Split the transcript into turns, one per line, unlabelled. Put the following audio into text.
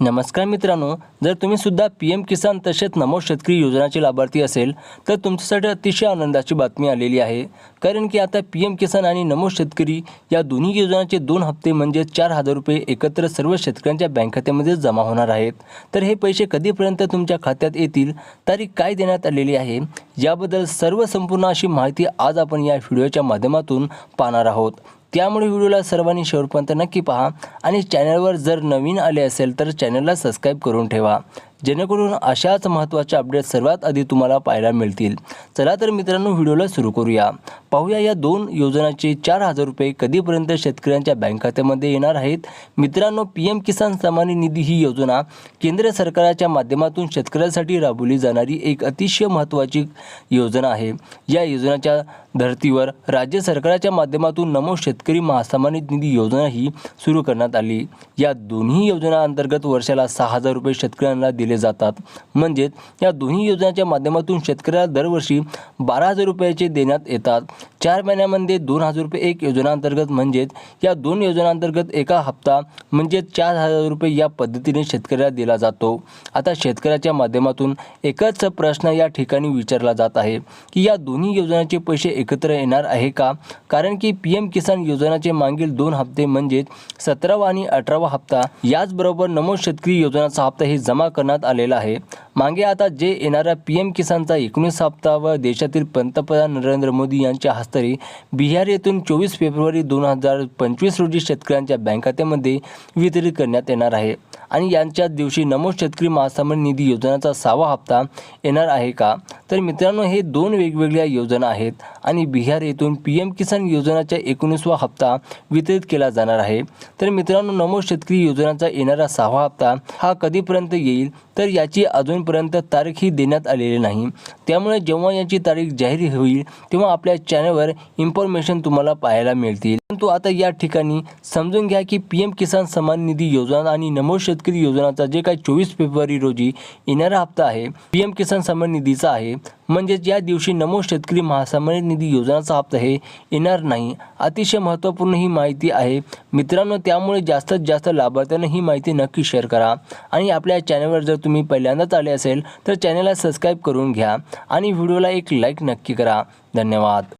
नमस्कार मित्रांनो जर तुम्ही सुद्धा पी एम किसान तसेच नमो शेतकरी योजनाचे लाभार्थी असेल तर तुमच्यासाठी अतिशय आनंदाची बातमी आलेली आहे. कारण की आता पी एम किसान आणि नमो शेतकरी या दोन्ही योजनांचे दोन हप्ते म्हणजे चार हजार रुपये एकत्र सर्व शेतकऱ्यांच्या बँक खात्यामध्ये जमा होणार आहेत. तर हे पैसे कधीपर्यंत तुमच्या खात्यात येतील तारीख काय देण्यात आलेली आहे याबद्दल सर्व संपूर्ण अशी माहिती आज आपण या व्हिडिओच्या माध्यमातून पाहणार आहोत. त्यामुळे व्हिडिओला सर्वांनी शेवटपर्यंत नक्की पहा. आणि चॅनलवर जर नवीन आले असेल तर चॅनलला सबस्क्राईब करून ठेवा. जेणेकरून अशाच महत्त्वाच्या अपडेट सर्वात आधी तुम्हाला पाहायला मिळतील. चला तर मित्रांनो व्हिडिओला सुरू करूया. पाहूया या दोन योजनांचे चार हजार रुपये कधीपर्यंत शेतकऱ्यांच्या बँक खात्यामध्ये येणार आहेत? मित्रांनो पी एम किसान सन्मान निधी ही योजना केंद्र सरकारच्या माध्यमातून शेतकऱ्यांसाठी राबवली जाणारी एक अतिशय महत्त्वाची योजना आहे. या योजनेच्या धर्तीवर राज्य सरकारच्या माध्यमातून नमो शेतकरी महासन्मानित निधी योजना ही सुरू करण्यात आली. या दोन्ही योजना अंतर्गत वर्षाला सहा हजार रुपये शेतकऱ्यांना दिले जातात. म्हणजेच या दोन्ही योजनांच्या माध्यमातून शेतकऱ्याला दरवर्षी बारा हजार रुपयाचे देण्यात येतात. चार महिन्यामध्ये दोन हजार रुपये एक योजनांतर्गत म्हणजेच या दोन योजनांतर्गत एका हप्ता म्हणजे चार हजार रुपये या पद्धतीने शेतकऱ्याला दिला जातो. आता शेतकऱ्याच्या माध्यमातून एकच प्रश्न या ठिकाणी विचारला जात आहे की या दोन्ही योजनांचे पैसे एकत्र येणार आहे का? कारण की पी एम किसान योजनाचे मागील दोन हप्ते म्हणजेच सतरावा आणि अठरावा हप्ता याचबरोबर नमो शेतकरी योजनाचा हप्ता हे जमा करण्यात आलेला आहे. मागे आता जे येणाऱ्या पी एम किसानचा एकोणीस हप्ता व देशातील पंतप्रधान नरेंद्र मोदी यांच्या हस्ते बिहार येथून चोवीस फेब्रुवारी दोन हजार पंचवीस रोजी शेतकऱ्यांच्या बँक खात्यामध्ये वितरित करण्यात येणार आहे. आणि यांच्याच दिवशी नमो शेतकरी महासन्मान निधी योजनाचा सहावा हप्ता येणार आहे का? तर मित्रांनो हे दोन वेगवेगळ्या योजना आहेत आणि बिहार येथून पी एम किसान योजनाचा एकोणीसवा हप्ता वितरित केला जाणार आहे. तर मित्रांनो नमो शेतकरी योजनाचा येणारा सहावा हप्ता हा कधीपर्यंत येईल? तर याची अजूनपर्यंत तारीखही देण्यात आलेली नाही. त्यामुळे जेव्हा याची तारीख जाहीर होईल तेव्हा आपल्या चॅनलवर इन्फॉर्मेशन तुम्हाला पाहायला मिळतील. परंतु आता या ठिकाणी समजून घ्या की पी एम किसान सन्मान निधी योजना आणि नमो शेतकरी योजनाचा जे काही चोवीस फेब्रुवारी रोजी येणारा हप्ता आहे पी एम किसान सन्मान निधीचा आहे म्हणजेच या दिवशी नमो शेतकरी महासन्मान निधी योजनाचा हप्ता हे येणार नाही. अतिशय महत्त्वपूर्ण ही माहिती आहे. मित्रांनो त्यामुळे जास्तीत जास्त लाभार्थ्यांना ही माहिती नक्की शेअर करा. आणि आपल्या चॅनलवर जर तुम्ही पहिल्यांदाच आले असेल तर चॅनलला सबस्क्राईब करून घ्या आणि व्हिडिओला एक लाईक नक्की करा. धन्यवाद.